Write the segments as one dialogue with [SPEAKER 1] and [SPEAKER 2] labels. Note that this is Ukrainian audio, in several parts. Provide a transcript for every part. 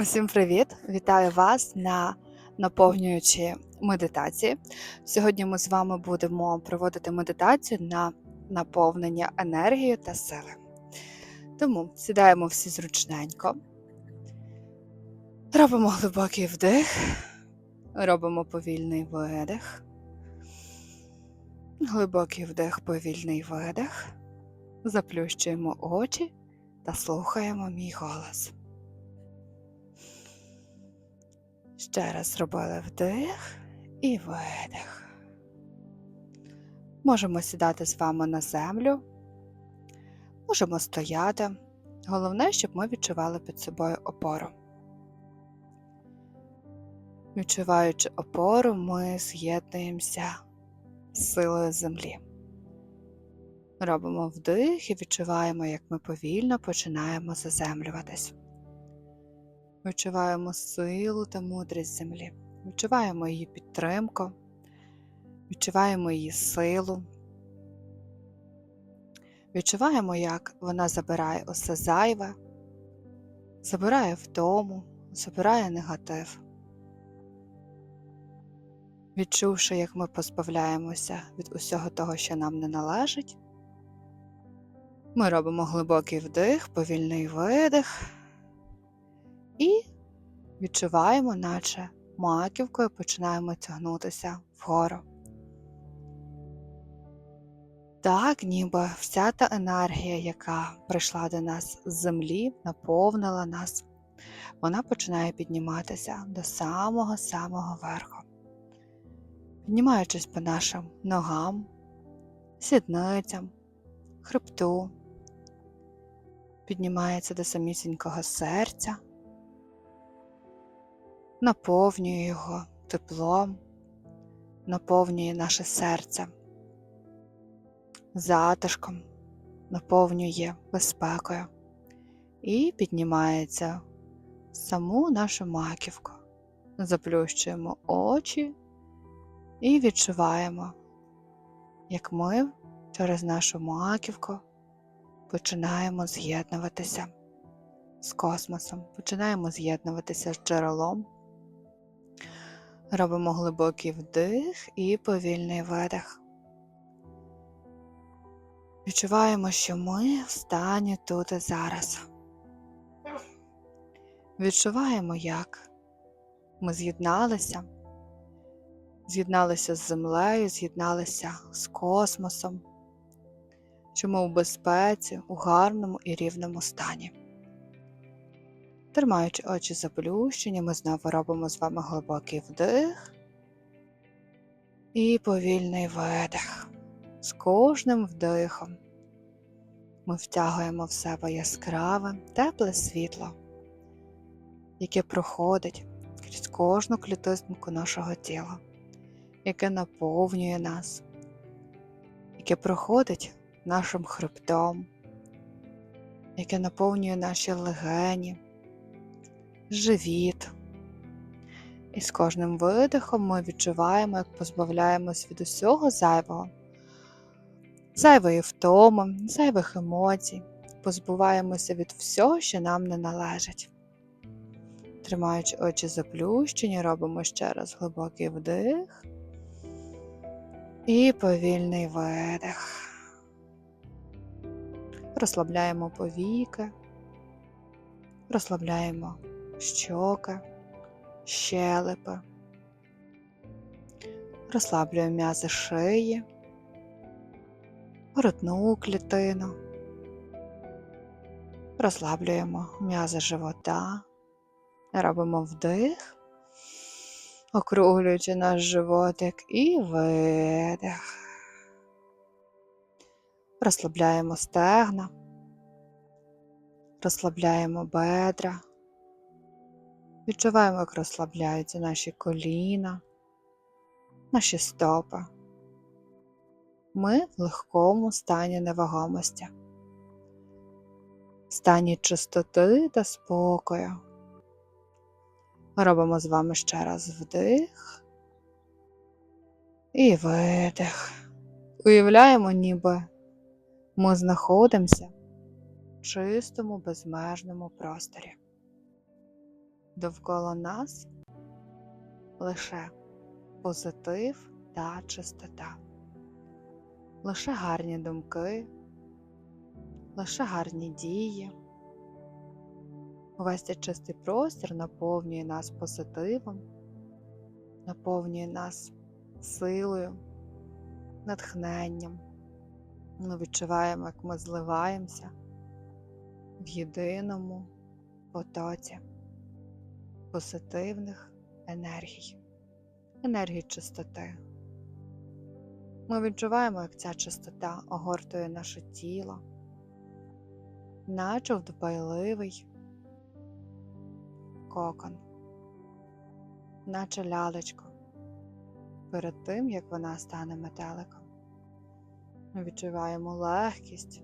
[SPEAKER 1] Усім привіт! Вітаю вас на наповнюючій медитації. Сьогодні ми з вами будемо проводити медитацію на наповнення енергією та сили. Тому сідаємо всі зручненько, робимо глибокий вдих, робимо повільний видих, глибокий вдих, повільний видих, заплющуємо очі та слухаємо мій голос. Ще раз зробили вдих і видих. Можемо сідати з вами на землю, можемо стояти. Головне, щоб ми відчували під собою опору. Відчуваючи опору, ми з'єднуємося з силою землі. Робимо вдих і відчуваємо, як ми повільно починаємо заземлюватись. Відчуваємо силу та мудрість землі, відчуваємо її підтримку, відчуваємо її силу, відчуваємо, як вона забирає усе зайве, забирає втому, забирає негатив. Відчувши, як ми позбавляємося від усього того, що нам не належить, ми робимо глибокий вдих, повільний видих. І відчуваємо, наче маківкою починаємо тягнутися вгору. Так, ніби вся та енергія, яка прийшла до нас з землі, наповнила нас, вона починає підніматися до самого-самого верху, піднімаючись по нашим ногам, сідницям, хребту, піднімається до самісінького серця наповнює його теплом, наповнює наше серце, затишком, наповнює безпекою і піднімається в саму нашу маківку. Заплющуємо очі і відчуваємо, як ми через нашу маківку починаємо з'єднуватися з космосом, починаємо з'єднуватися з джерелом. Робимо глибокий вдих і повільний видих. Відчуваємо, що ми в стані тут і зараз. Відчуваємо, як ми з'єдналися, з'єдналися з землею, з'єдналися з космосом, що ми у безпеці, у гарному і рівному стані. Тримаючи очі заплющені, ми знову робимо з вами глибокий вдих і повільний видих. З кожним вдихом ми втягуємо в себе яскраве, тепле світло, яке проходить крізь кожну клітинку нашого тіла, яке наповнює нас, яке проходить нашим хребтом, яке наповнює наші легені живіт. І з кожним видихом ми відчуваємо, як позбавляємось від усього зайвого, зайвої втоми, зайвих емоцій, позбуваємося від всього, що нам не належить. Тримаючи очі заплющені, робимо ще раз глибокий вдих і повільний видих. Розслабляємо повіки, розслабляємо щока, щелепи. Розслаблюємо м'язи шиї, грудну клітину, розслаблюємо м'язи живота, робимо вдих, округлюючи наш животик і видих. Розслабляємо стегна, розслабляємо бедра. Відчуваємо, як розслабляються наші коліна, наші стопи. Ми в легкому стані невагомості, стані чистоти та спокою. Робимо з вами ще раз вдих і видих. Уявляємо, ніби ми знаходимося в чистому безмежному просторі Довкола нас лише позитив та чистота, лише гарні думки, лише гарні дії. Увесь цей чистий простір наповнює нас позитивом, наповнює нас силою, натхненням. Ми відчуваємо, як ми зливаємося в єдиному потоці позитивних енергій, енергії чистоти. Ми відчуваємо, як ця чистота огортує наше тіло, наче в дбайливий кокон, наче лялечко, перед тим, як вона стане метеликом. Ми відчуваємо легкість,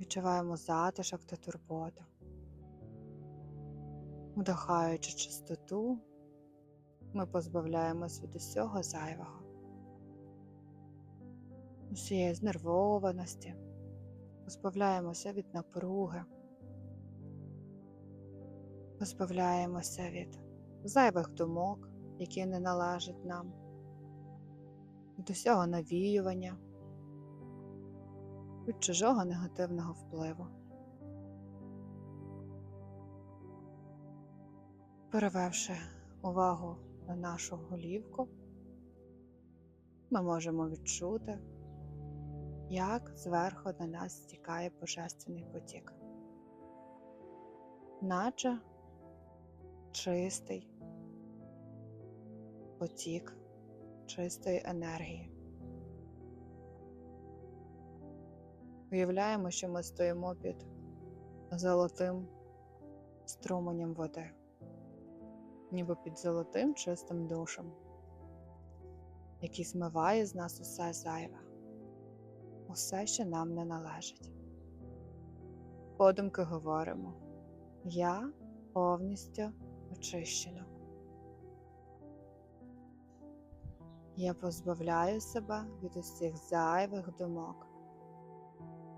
[SPEAKER 1] відчуваємо затишок та турботу. Вдихаючи чистоту, ми позбавляємось від усього зайвого, усієї знервованості, позбавляємося від напруги, позбавляємося від зайвих думок, які не належать нам, від усього навіювання, від чужого негативного впливу. Перевевши увагу на нашу голівку, ми можемо відчути, як зверху на нас стікає божественний потік, наче чистий потік чистої енергії. Уявляємо, що ми стоїмо під золотим струменем води ніби під золотим чистим душем, який змиває з нас усе зайве, усе, що нам не належить. Подумки говоримо, я повністю очищена. Я позбавляю себе від усіх зайвих думок,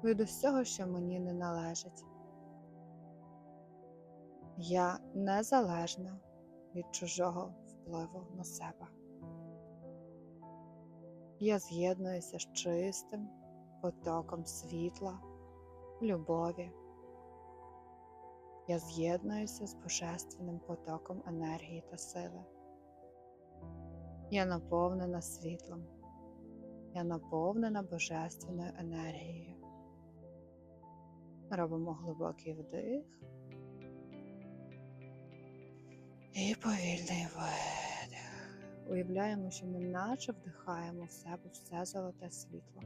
[SPEAKER 1] від усього, що мені не належить. Я незалежна від чужого впливу на себе. Я з'єднуюся з чистим потоком світла, любові. Я з'єднуюся з божественним потоком енергії та сили. Я наповнена світлом. Я наповнена божественною енергією. Робимо глибокий вдих. І повільний видих. Уявляємо, що ми наче вдихаємо в себе все золоте світло,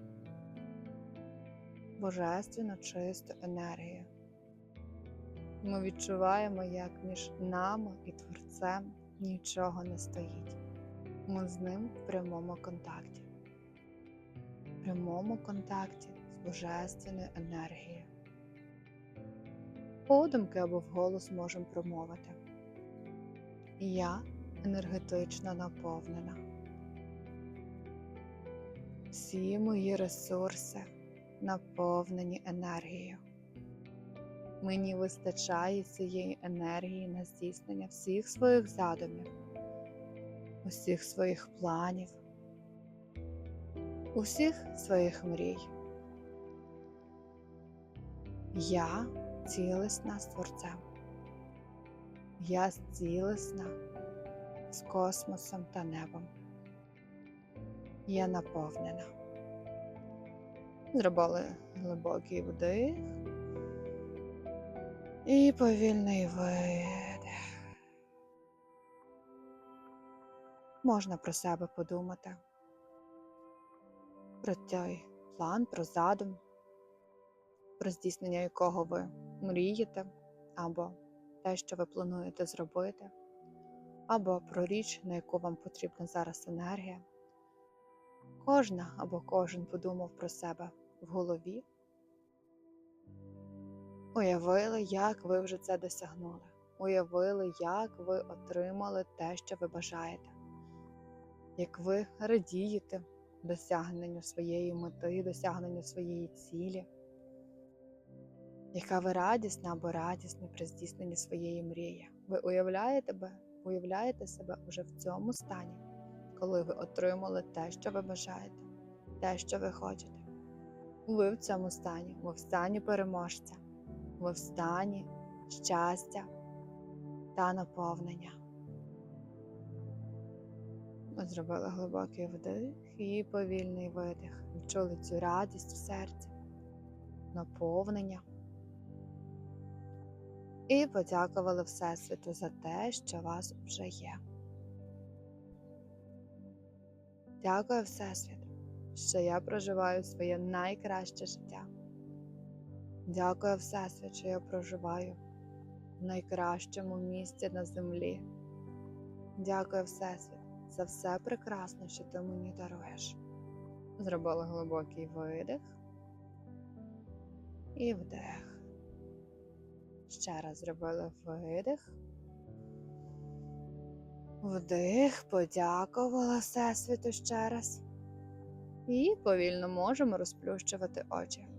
[SPEAKER 1] божественно чисту енергію. Ми відчуваємо, як між нами і Творцем нічого не стоїть. Ми з ним в прямому контакті, в прямому контакті з божественною енергією. Подумки або вголос можемо промовити. Я енергетично наповнена. Всі мої ресурси наповнені енергією. Мені вистачає цієї енергії на здійснення всіх своїх задумів, усіх своїх планів, усіх своїх мрій. Я цілісна з Творцем. Я цілісна з космосом та небом. Я наповнена. Зробили глибокий вдих і повільний видих. Можна про себе подумати, про той план, про задум, про здійснення якого ви мрієте або те, що ви плануєте зробити, або про річ, на яку вам потрібна зараз енергія. Кожна або кожен подумав про себе в голові, уявили, як ви вже це досягнули, уявили, як ви отримали те, що ви бажаєте, як ви радієте досягненню своєї мети, досягненню своєї цілі. Яка ви радісна або радісний при здійсненні своєї мрії? Ви уявляєте, би- уявляєте себе уже в цьому стані, коли ви отримали те, що ви бажаєте, те, що ви хочете. Ви в цьому стані, ви в стані переможця, ви в стані щастя та наповнення. Ми зробили глибокий вдих і повільний видих. Відчули цю радість в серці, наповнення. І подякували Всесвіту за те, що вас вже є. Дякую Всесвіту, що я проживаю своє найкраще життя. Дякую Всесвіт, що я проживаю в найкращому місці на землі. Дякую Всесвіт за все прекрасне, що ти мені даруєш. Зробили глибокий видих і вдих. Ще раз зробили видих. Вдих, подякувала Всесвіту ще раз. І повільно можемо розплющувати очі.